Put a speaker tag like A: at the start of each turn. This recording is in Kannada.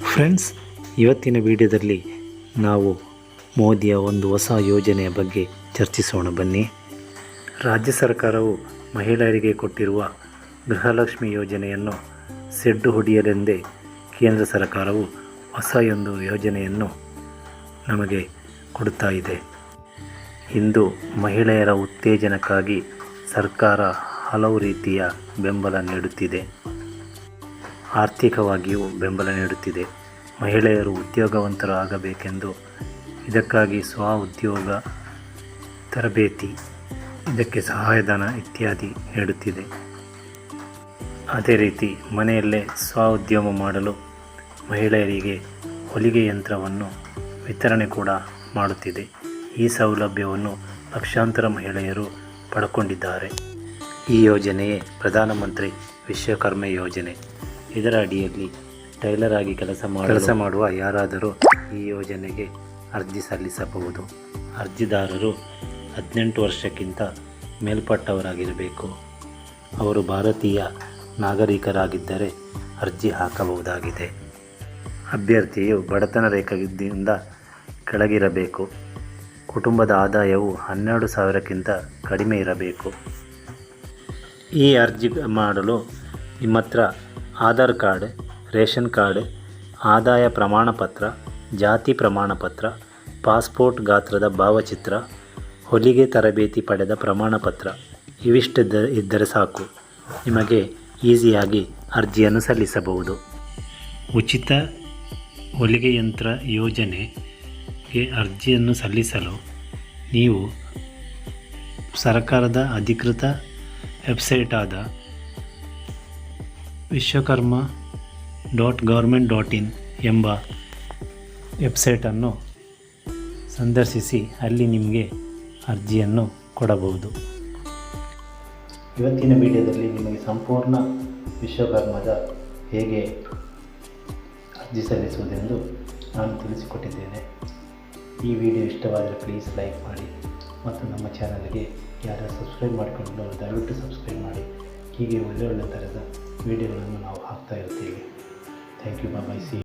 A: ಫ್ರೆಂಡ್ಸ್ ಇವತ್ತಿನ ವಿಡಿಯೋದಲ್ಲಿ ನಾವು ಮೋದಿಯ ಒಂದು ಹೊಸ ಯೋಜನೆಯ ಬಗ್ಗೆ ಚರ್ಚಿಸೋಣ ಬನ್ನಿ. ರಾಜ್ಯ ಸರ್ಕಾರವು ಮಹಿಳೆಯರಿಗೆ ಕೊಟ್ಟಿರುವ ಗೃಹಲಕ್ಷ್ಮಿ ಯೋಜನೆಯನ್ನು ಸೆಡ್ಡು ಹೊಡೆಯಲೆಂದೇ ಕೇಂದ್ರ ಸರ್ಕಾರವು ಹೊಸ ಒಂದು ಯೋಜನೆಯನ್ನು ನಮಗೆ ಕೊಡ್ತಾ ಇದೆ. ಇಂದು ಮಹಿಳೆಯರ ಉತ್ತೇಜನಕ್ಕಾಗಿ ಸರ್ಕಾರ ಹಲವು ರೀತಿಯ ಬೆಂಬಲ ನೀಡುತ್ತಿದೆ. ಆರ್ಥಿಕವಾಗಿಯೂ ಬೆಂಬಲ ನೀಡುತ್ತಿದೆ. ಮಹಿಳೆಯರು ಉದ್ಯೋಗವಂತರು ಆಗಬೇಕೆಂದು ಇದಕ್ಕಾಗಿ ಸ್ವ ಉದ್ಯೋಗ, ತರಬೇತಿ, ಇದಕ್ಕೆ ಸಹಾಯಧನ ಇತ್ಯಾದಿ ನೀಡುತ್ತಿದೆ. ಅದೇ ರೀತಿ ಮನೆಯಲ್ಲೇ ಸ್ವ ಉದ್ಯಮ ಮಾಡಲು ಮಹಿಳೆಯರಿಗೆ ಹೊಲಿಗೆ ಯಂತ್ರವನ್ನು ವಿತರಣೆ ಕೂಡ ಮಾಡುತ್ತಿದೆ. ಈ ಸೌಲಭ್ಯವನ್ನು ಲಕ್ಷಾಂತರ ಮಹಿಳೆಯರು ಪಡ್ಕೊಂಡಿದ್ದಾರೆ. ಈ ಯೋಜನೆಯೇ ಪ್ರಧಾನಮಂತ್ರಿ ವಿಶ್ವಕರ್ಮ ಯೋಜನೆ. ಇದರ ಅಡಿಯಲ್ಲಿ ಟೈಲರ್ ಆಗಿ ಕೆಲಸ ಮಾಡ ಕೆಲಸ ಮಾಡುವ ಯಾರಾದರೂ ಈ ಯೋಜನೆಗೆ ಅರ್ಜಿ ಸಲ್ಲಿಸಬಹುದು. ಅರ್ಜಿದಾರರು ಹದಿನೆಂಟು ವರ್ಷಕ್ಕಿಂತ ಮೇಲ್ಪಟ್ಟವರಾಗಿರಬೇಕು. ಅವರು ಭಾರತೀಯ ನಾಗರಿಕರಾಗಿದ್ದರೆ ಅರ್ಜಿ ಹಾಕಬಹುದಾಗಿದೆ. ಅಭ್ಯರ್ಥಿಯು ಬಡತನ ರೇಖೆಯಿಂದ ಕೆಳಗಿರಬೇಕು. ಕುಟುಂಬದ ಆದಾಯವು ಹನ್ನೆರಡು ಸಾವಿರಕ್ಕಿಂತ ಕಡಿಮೆ ಇರಬೇಕು. ಈ ಅರ್ಜಿ ಮಾಡಲು ನಿಮ್ಮ ಹತ್ರ ಆಧಾರ್ ಕಾರ್ಡ್, ರೇಷನ್ ಕಾರ್ಡ್, ಆದಾಯ ಪ್ರಮಾಣಪತ್ರ, ಜಾತಿ ಪ್ರಮಾಣಪತ್ರ, ಪಾಸ್ಪೋರ್ಟ್ ಗಾತ್ರದ ಭಾವಚಿತ್ರ, ಹೊಲಿಗೆ ತರಬೇತಿ ಪಡೆದ ಪ್ರಮಾಣಪತ್ರ ಇವಿಷ್ಟಿದ್ದ ಇದ್ದರೆ ಸಾಕು. ನಿಮಗೆ ಈಸಿಯಾಗಿ ಅರ್ಜಿಯನ್ನು ಸಲ್ಲಿಸಬಹುದು. ಉಚಿತ ಹೊಲಿಗೆ ಯಂತ್ರ ಯೋಜನೆಗೆ ಅರ್ಜಿಯನ್ನು ಸಲ್ಲಿಸಲು ನೀವು ಸರ್ಕಾರದ ಅಧಿಕೃತ ವೆಬ್ಸೈಟ್ ಆದ Vishwakarma dot government dot in ಎಂಬ ವೆಬ್ಸೈಟನ್ನು ಸಂದರ್ಶಿಸಿ, ಅಲ್ಲಿ ನಿಮಗೆ ಅರ್ಜಿಯನ್ನು ಕೊಡಬಹುದು. ಇವತ್ತಿನ ವಿಡಿಯೋದಲ್ಲಿ ನಿಮಗೆ ಸಂಪೂರ್ಣ ವಿಶ್ವಕರ್ಮದ ಹೇಗೆ ಅರ್ಜಿ ಸಲ್ಲಿಸುವುದೆಂದು ನಾನು ತಿಳಿಸಿಕೊಟ್ಟಿದ್ದೇನೆ. ಈ ವಿಡಿಯೋ ಇಷ್ಟವಾದರೆ ಪ್ಲೀಸ್ ಲೈಕ್ ಮಾಡಿ ಮತ್ತು ನಮ್ಮ ಚಾನಲ್ಗೆ ಯಾರು ಸಬ್ಸ್ಕ್ರೈಬ್ ಮಾಡಿಕೊಂಡು ದಯವಿಟ್ಟು ಸಬ್ಸ್ಕ್ರೈಬ್ ಮಾಡಿ. ಹೀಗೆ ಒಳ್ಳೆ ಒಳ್ಳೆ ಥರದ ವಿಡಿಯೋಗಳನ್ನು ನಾವು ಹಾಕ್ತಾ ಇರ್ತೀವಿ. Thank you bye see